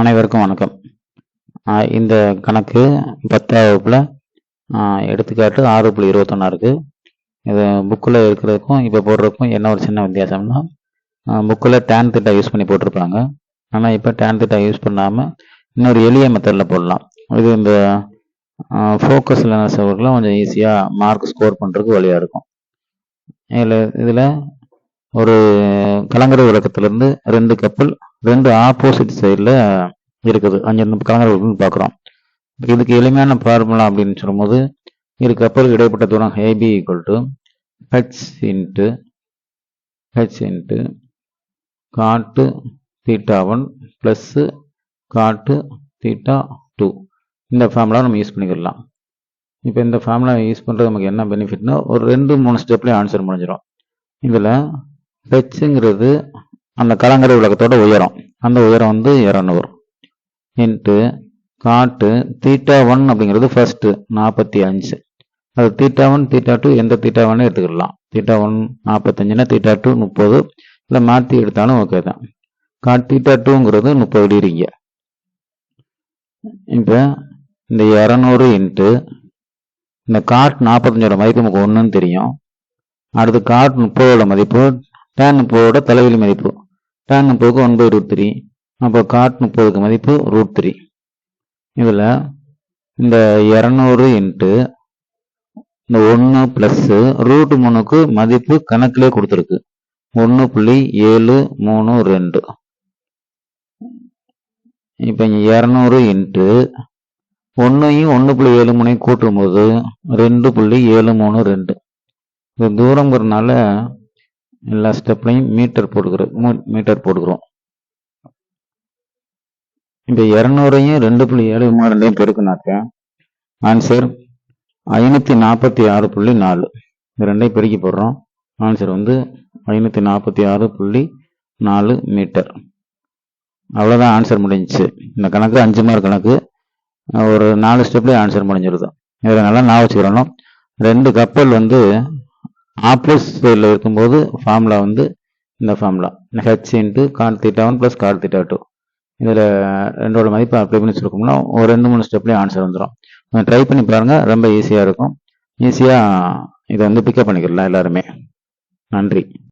அனைவருக்கும் வணக்கம். இந்த கணக்கு பத்தாம் வகுப்பில் எடுத்துக்காட்டு ஆறு புள்ளி இருபத்தொன்னா இருக்கு. இது புக்கில் இருக்கிறதுக்கும் இப்போ போடுறதுக்கும் என்ன ஒரு சின்ன வித்தியாசம்னா புக்கில் டேன் திட்டா யூஸ் பண்ணி போட்டிருப்பாங்க. ஆனால் இப்போ டேன் திட்டா யூஸ் பண்ணாமல் இன்னொரு எளிய மெத்தடில் போடலாம். இது இந்த ஃபோக்கஸ் லேர்னர்ஸ் அவர்களும் கொஞ்சம் ஈஸியாக மார்க் ஸ்கோர் பண்ணுறதுக்கு வழியாக இருக்கும். இதில் இதில் ஒரு கலங்கரை விளக்கத்திலேருந்து ரெண்டு கப்பல் ரெண்டு ஆப்போசிட் சைடில் இருக்குது. அஞ்சு கலங்கரை பார்க்குறோம். இதுக்கு எளிமையான ஃபார்முலா அப்படின்னு சொல்லும்போது இரு கப்பலுக்கு இடைப்பட்ட தூரம் AB equal to H into H into cot theta one plus cot theta two இந்த ஃபார்முலா நம்ம யூஸ் பண்ணிக்கலாம். இப்போ இந்த ஃபார்முலா யூஸ் பண்ணுறது நமக்கு என்ன பெனிஃபிட்னா ஒரு ரெண்டு மூணு ஸ்டெப்லேயே ஆன்சர் முடிஞ்சிடும் இதில் ஹெச்ங்கிறது அந்த கலங்கரை விளக்கத்தோட உயரம். அந்த உயரம் வந்து இரநூறு. இன்ட்டு காட்டு தீட்டா ஒன் அப்படிங்கிறது ஃபர்ஸ்ட் நாற்பத்தி அஞ்சு. அது தீட்டா ஒன் தீட்டா டூ எந்த தீட்டா ஒன்னு எடுத்துக்கலாம் தீட்டா ஒன் நாற்பத்தஞ்சுனா தீட்டா டூ முப்பது. இல்லை மாற்றி எடுத்தாலும் ஓகே தான். காட் தீட்டா டூங்கிறது முப்பது டிகிரிங்க. இப்போ இந்த இரநூறு இன்ட்டு இந்த காட் நாற்பத்தஞ்சோட மதிப்பு நமக்கு ஒன்றுன்னு தெரியும். அடுத்து காட் முப்பதோட மதிப்பு டேன் முப்பதோட தலைவலி மதிப்பு. டேன் முப்பதுக்கு ஒன்பது ரூட் த்ரீ அப்போ காட் முப்பதுக்கு மதிப்பு ரூட் த்ரீ இதில் இந்த இரநூறு இன்ட்டு இந்த ஒன்று ப்ளஸ்ஸு ரூட் மூணுக்கு மதிப்பு கணக்கிலே கொடுத்துருக்கு. ஒன்று புள்ளி ஏழு மூணு ரெண்டு. இப்போ இங்கே இரநூறு இன்ட்டு ஒன்றையும் ஒன்று புள்ளி ஏழு மூணையும் கூட்டும்போது ரெண்டு புள்ளி ஏழு மூணு ரெண்டு. இந்த தூரங்கிறதுனால எல்லா ஸ்டெப்லையும் மீட்டர் போட்டுக்கிறோம் மீட்டர் போடுகிறோம் இப்போ இரநூறையும் ரெண்டு புள்ளி ஏழு மூணு பெருக்குனாக்க ஆன்சர் ஐநூற்றி நாற்பத்தி ஆறு புள்ளி நாலு. இந்த ரெண்டையும் பெருக்கி போடுறோம். ஆன்சர் வந்து ஐநூற்றி நாற்பத்தி ஆறு புள்ளி நாலு மீட்டர் அவ்வளோதான் ஆன்சர் முடிஞ்சிச்சு. இந்த கணக்கு அஞ்சு மார்க் கணக்கு. ஒரு நாலு ஸ்டெப்லேயே ஆன்சர் முடிஞ்சிருது. இதில் நல்லா நான் வச்சுக்கிறோம் ரெண்டு கப்பல் வந்து ஆப்போசிட் சைடில் இருக்கும்போது ஃபார்முலா வந்து இந்த formula H into cot theta one plus cot theta two இதில் ரெண்டோட மதிப்பு அப்ளை பண்ணி வச்சுருக்கோம்னா ஒரு ரெண்டு மூணு ஸ்டெப்லேயும் ஆன்சர் வந்துடும் ட்ரை பண்ணி பாருங்கள் ரொம்ப ஈஸியாக இருக்கும். ஈஸியாக இதை வந்து பிக்கப் பண்ணிக்கிறலாம் எல்லாருமே. நன்றி.